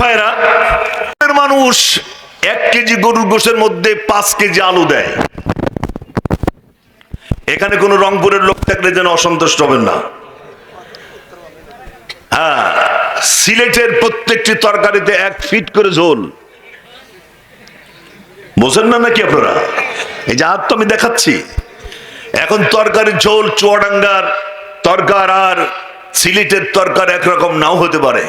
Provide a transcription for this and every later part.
ভাইরা মানুষ এক কেজি গরুর গোশের মধ্যে পাঁচ কেজি আলু দেয়। এখানে কোনো রংপুরের লোক থাকলে যেন অসন্তুষ্ট হবেন না। হ্যাঁ সিলেটের প্রত্যেকটি তরকারিতে এক ফিট করে ঝোল। বোঝেন না নাকি আপনারা? এই যে হাত তো আমি দেখাচ্ছি। এখন তরকারি ঝোল চুয়াডাঙ্গার তরকার আর সিলেটের তরকার একরকম নাও হতে পারে।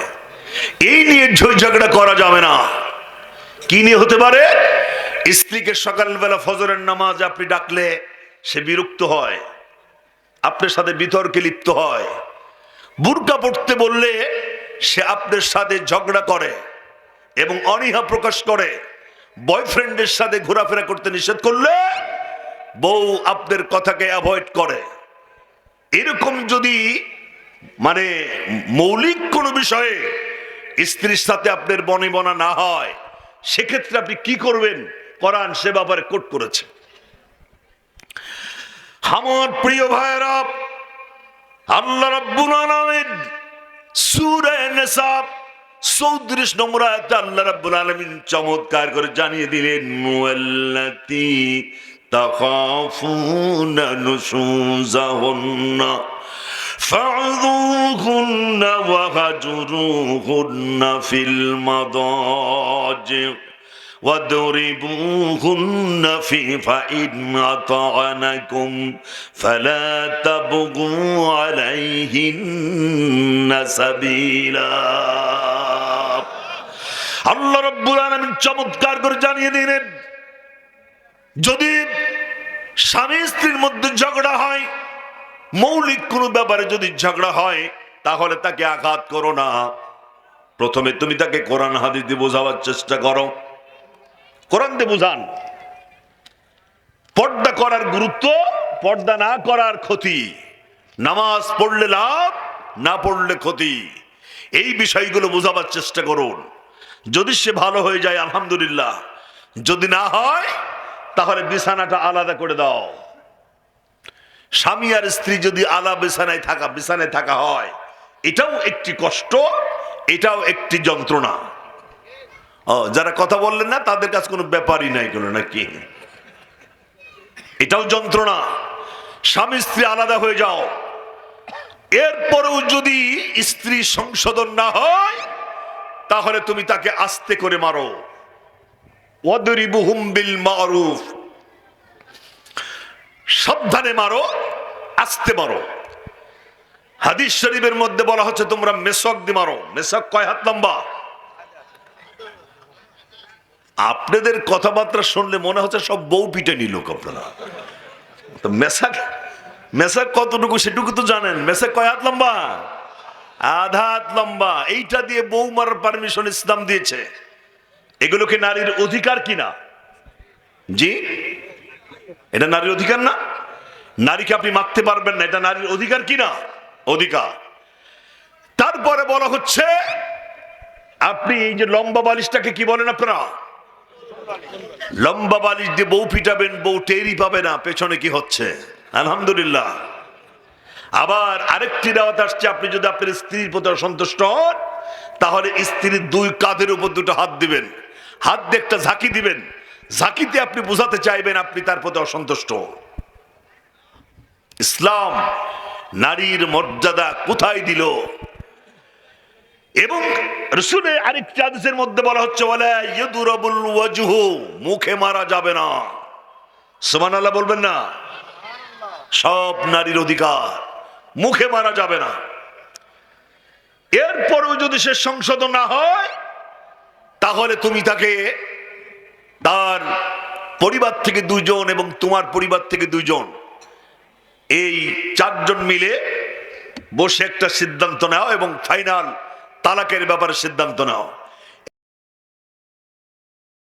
এই নিয়ে ঝই ঝগড়া করা যাবে না। কি নিয়ে হতে পারে? স্ত্রীকে সকালবেলা ফজরের নামাজ আপনি ডাকলে সে বিরক্ত হয়, আপনার সাথে বিতর্কে লিপ্ত হয়। বুরকা পড়তে বললে সে আপনার সাথে ঝগড়া করে এবং অনীহা প্রকাশ করে। বয়ফ্রেন্ডের সাথে ঘোরাফেরা করতে নিষেধ করলে বউ আপনার কথাকে অ্যাভয়েড করে। এরকম যদি মানে মৌলিক কোনো বিষয়ে স্ত্রীর সাথে আপনার বনে বনা না হয়, সেক্ষেত্রে আপনি কি করবেন? কোরআন সে ব্যাপারে কোট করেছে। আমার প্রিয় ভাইরা আল্লাহ রাব্বুল আলামিন সূরা নিসা 34 নম্বর আয়াতে আল্লাহ রাব্বুল আলামিন চমৎকার করে জানিয়ে দিলেন মুআল্লাতি তাখাফুনা নুশুজাহুন্না فاعذوهن وهجروهن في المضاجع واضربوهن في فإن أطعنكم فلا تبغوا عليهن سبيلا আল্লাহ রব্বুল আলামিন চমৎকার করে জানিয়ে দিলেন যদি স্বামী স্ত্রীর মধ্যে ঝগড়া হয় মৌলিক কোনো ব্যাপারে যদি ঝগড়া হয়, তাহলে তাকে আঘাত করো না। প্রথমে তুমি তাকে কোরআন হাদিস দিয়ে বোঝাবার চেষ্টা করো। কোরআন দিয়ে বুঝান। পর্দা করার গুরুত্ব, পর্দা না করার ক্ষতি। নামাজ পড়লে লাভ, না পড়লে ক্ষতি। এই বিষয়গুলো বোঝাবার চেষ্টা করুন। যদি সে ভালো হয়ে যায়, আলহামদুলিল্লাহ। যদি না হয়, তাহলে বিছানাটা আলাদা করে দাও। স্বামী আর স্ত্রী যদি আলা বিছানায় থাকা বিছানায় থাকা হয়, এটাও একটি কষ্ট, এটাও একটি যন্ত্রণা। যারা কথা বললেন না, তাদের কাছে কোনো ব্যাপারই নাই কোনো, নাকি? এটাও যন্ত্রণা। স্বামী, স্ত্রী আলাদা হয়ে যাও। এরপরেও যদি স্ত্রী সংশোধন না হয়, তাহলে তুমি তাকে আস্তে করে মারো। বিল মারুফ। সাবধানে মারো, আস্তে মারো। হাদিস শরীফের মধ্যে বলা হচ্ছে, তোমরা মেসক দিয়ে মারো। মেসক কয় হাত লম্বা? আপনাদের কথাবার্তা শুনলে মনে হচ্ছে সব বউ পিটে নিল আপনারা। তো মেসাক মেসাক কতটুকু সেটুকু তো জানেন। মেসাক কয় হাত লম্বা? আধা হাত লম্বা। এইটা দিয়ে বউ মারার পারমিশন ইসলাম দিয়েছে। এগুলো কি নারীর অধিকার কিনা? জি? এটা নারীর অধিকার না? নারীকে আপনি মারতে পারবেন না, এটা নারীর অধিকার কি না অধিকার। তারপরে বলা হচ্ছে, আপনি এই যে লম্বা বালিশটাকে কি বলেন আপনারা? লম্বা বালিশ দিয়ে বউ পিটাবেন, বউ টেরি পাবে না, পেছনে কি হচ্ছে? আলহামদুলিল্লাহ। আবার আরেকটি দাওয়াত আসছে, আপনি যদি আপনার স্ত্রীর প্রতি অসন্তুষ্ট হন, তাহলে স্ত্রীর দুই কাঁধের উপর দুটো হাত দিবেন। হাত দিয়ে একটা ঝাঁকি দিবেন। ঝাঁকিতে আপনি বোঝাতে চাইবেন আপনি তার প্রতি অসন্তুষ্ট। ইসলাম নারীর মর্যাদা কোথায় দিল? এবং রসুলের আরেকটি আদেশের মধ্যে বলা হচ্ছে বলে মুখে মারা যাবে না। সোমান আল্লাহ বলবেন না? সব নারীর অধিকার, মুখে মারা যাবে না। এরপরেও যদি সে সংশোধন না হয়, তাহলে তুমি তাকে তার পরিবার থেকে দুজন এবং তোমার পরিবার থেকে দুইজন এই চারজন মিলে বসে একটা সিদ্ধান্ত নাও এবং ফাইনাল তালাকের ব্যাপারে সিদ্ধান্ত নাও।